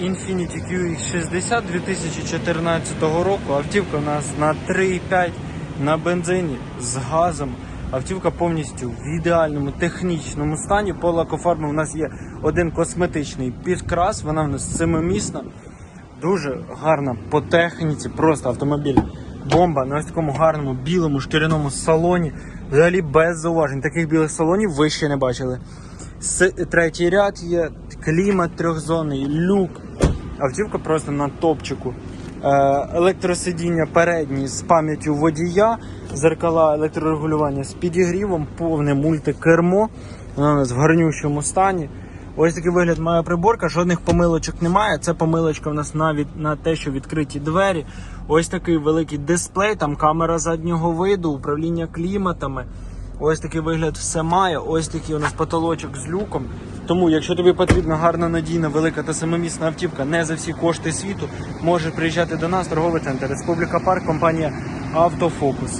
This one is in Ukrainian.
Infiniti QX60 2014 року. Автівка у нас на 3,5 на бензині з газом. Автівка повністю в ідеальному технічному стані. По лакофарбу у нас є один косметичний підкрас, вона в нас семимісна. Дуже гарна по техніці, просто автомобіль. Бомба на ось такому гарному білому шкіряному салоні. Взагалі без зауважень. Таких білих салонів ви ще не бачили. Третій ряд є, клімат трьохзонний, люк. Автівка просто на топчику. Е, електросидіння передні з пам'яттю водія, зеркала електрорегулювання з підігрівом, повне мультикермо. Вона у нас в гарнющому стані. Ось такий вигляд має приборка, жодних помилочок немає. Це помилочка в нас навіть на те, що відкриті двері. Ось такий великий дисплей, там камера заднього виду, управління кліматами. Ось такий вигляд все має. Ось такий у нас потолочок з люком. Тому, якщо тобі потрібна гарна, надійна, велика та самомісна автівка не за всі кошти світу, можеш приїжджати до нас, торговий центр Республіка Парк, компанія Автофокус.